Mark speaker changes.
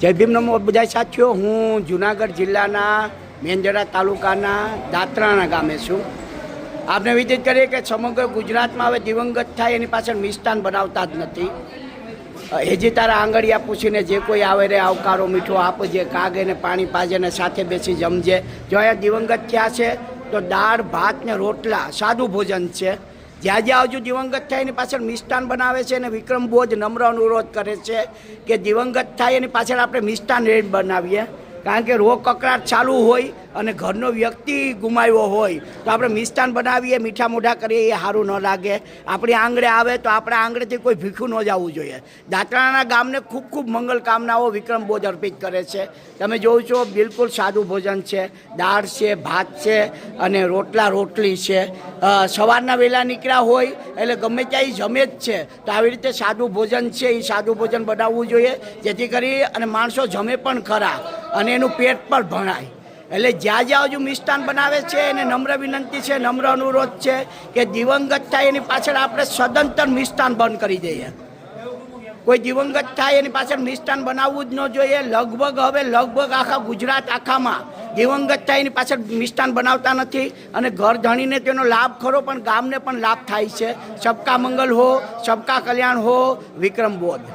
Speaker 1: જય ભીમ નમો બધા સાથીઓ. હું જુનાગઢ જિલ્લાના મેંદરા તાલુકાના દાત્રાણા ગામે છું. આપને વિદિત કરીએ કે સમગ્ર ગુજરાતમાં હવે દિવંગત થાય એની પાછળ મિષ્ટાન બનાવતા જ નથી. હેજી તારા આંગળિયા પૂછીને જે કોઈ આવે રે, આવકારો, મીઠો આપજે, કાગે ને પાણી પાજે ને સાથે બેસી જમજે. જો અહીંયા દિવંગત થયા છે, તો દાળ, ભાત ને રોટલા, સાદું ભોજન છે. જ્યાં જ્યાં હજુ દિવંગત થાય એની પાછળ મિષ્ટાન બનાવે છે અને વિક્રમ બોજ નમ્ર અનુરોધ કરે છે કે દિવંગત થાય એની પાછળ આપણે મિષ્ટાન રેડ બનાવીએ. કારણ કે રોગ કકડાટ ચાલુ હોય અને ઘરનો વ્યક્તિ ગુમાવ્યો હોય, તો આપણે મિષ્ટાન બનાવીએ, મીઠા મોઢા કરીએ, એ સારું ન લાગે. આપણી આંગળે આવે તો આપણા આંગળેથી કોઈ ભીખું ન જવું જોઈએ. દાંતરાના ગામને ખૂબ ખૂબ મંગલ કામનાઓ વિક્રમ બોજ અર્પિત કરે છે. તમે જોઉં છો, બિલકુલ સાદું ભોજન છે. દાળ છે, ભાત છે અને રોટલા રોટલી છે. સવારના વહેલા નીકળ્યા હોય, એટલે ગમે ત્યાં એ જમે જ છે. તો આવી રીતે સાદું ભોજન છે એ સાદું ભોજન બનાવવું જોઈએ. જેથી કરી અને માણસો જમે પણ ખરા. અને એનું પેટ પણ ભણાય. એટલે જ્યાં જ્યાં હજુ મિષ્ટાન બનાવે છે, એને નમ્ર વિનંતી છે, નમ્ર અનુરોધ છે કે દિવંગત થાય એની પાછળ આપણે સદંતર મિષ્ટાન બંધ કરી દઈએ. કોઈ દિવંગત થાય એની પાછળ મિષ્ટાન બનાવવું જ ન જોઈએ. લગભગ હવે લગભગ આખા ગુજરાત આખામાં દિવંગત થાય એની પાછળ મિષ્ટાન બનાવતા નથી અને ઘર ધણીને તેનો લાભ ખરો, પણ ગામને પણ લાભ થાય છે. સબકા મંગલ હો, સબકા કલ્યાણ હો, વિક્રમ બોધ.